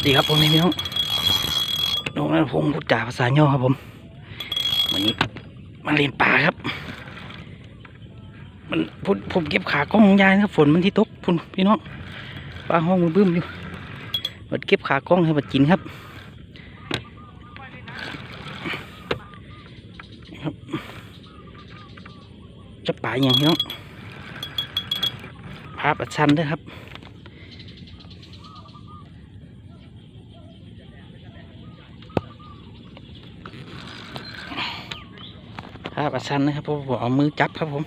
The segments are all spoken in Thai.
วัสดีครับผมพี่น้องน้องนันพงศ์พูดจาภาษาย่อครับผม วันนี้มาเรียนป่าครับ มันผมผมเก็บขากล้องยายนะครับฝนมันที่ตกพุ่นพี่น้องปลาห้องมันบึ้มอยู่มันเก็บขากล้องให้มันกินครับครับจะป่าอย่างพี่น้องภาพอัดชันด้วยครับ ครับอาชันนะครับผมเอามือจับครับผม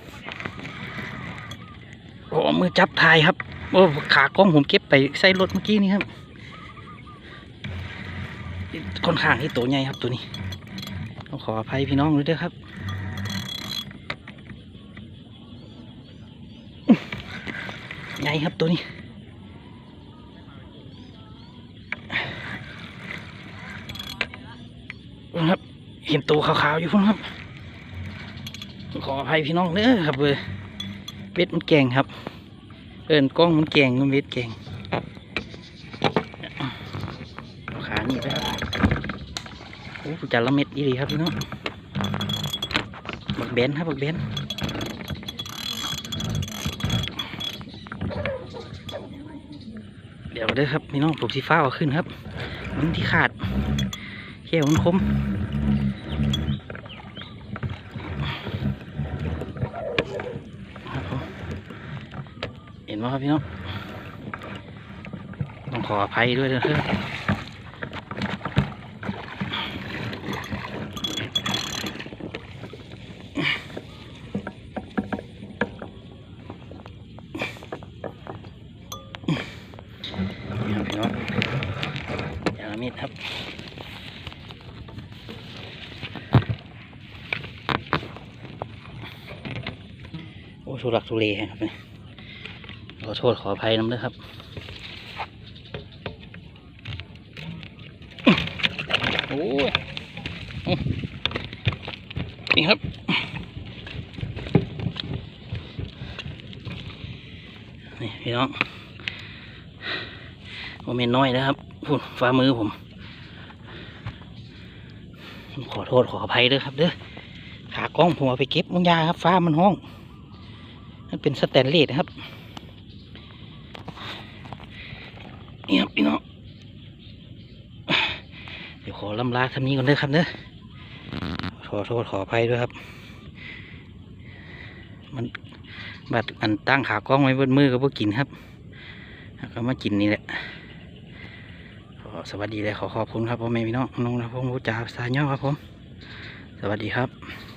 ผมเอามือจับถ่ายครับโอ้ขากล้องผมเก็บไปใส่รถเมื่อกี้นี่ครับค่อนข้างที่ตัวใหญ่ครับตัวนี้ต้องขออภัยพี่น้องด้วยด้อครับใหญ่ครับตัวนี้ครับเห็นตัวขาวๆอยู่พุ่นครับ ขออภัยพี่น้องเด้อครับเว้ยเบ็ดมันแกงครับ เอินกล้องมันแกงมันเบ็ดแกงเอาขานี่ไปครับโอ้จัดละเม็ดดีครับพี่น้องบักเบนครับบักเบนเดี๋ยวเด้อครับพี่น้องปลูกสีฟ้าเอาขึ้นครับมันที่ขาดแค่มันคม ครับผมเห็ นไหมครับพี่น้องต้องขออภัยด้วยนะครับนี่ครับพี่น้องอย่างละเม็ดครับโอ้ทุลักทุเลครับเนี่ย ขอโทษขออภัยน้ำด้วยครับโอ้ยนี่ครับ นี่พี่น้องโมเมนน้อยนะครับพูดฝ่ามือผม ขอโทษขออภัยด้วยครับเด้อขากล้องผมเอาไปเก็บมังยาครับ ฟ้ามันห้อง มันเป็นสแตนเลสครับ นี่ครับพี่น้องเดี๋ยวขอลำลาทำนี้ก่อนเด้อครับเด้อขอโทษขออภัยด้วยครับ มันบัดอันตั้งขากล้องไว้บนมือก็พวกกินครับแล้วก็มากินนี่แหละขอสวัสดีเลยขอขอบคุณครับพ่อแม่พี่น้องน้องนะพงศ์ผู้จ่าภาษาย่อครับผม สวัสดีครับ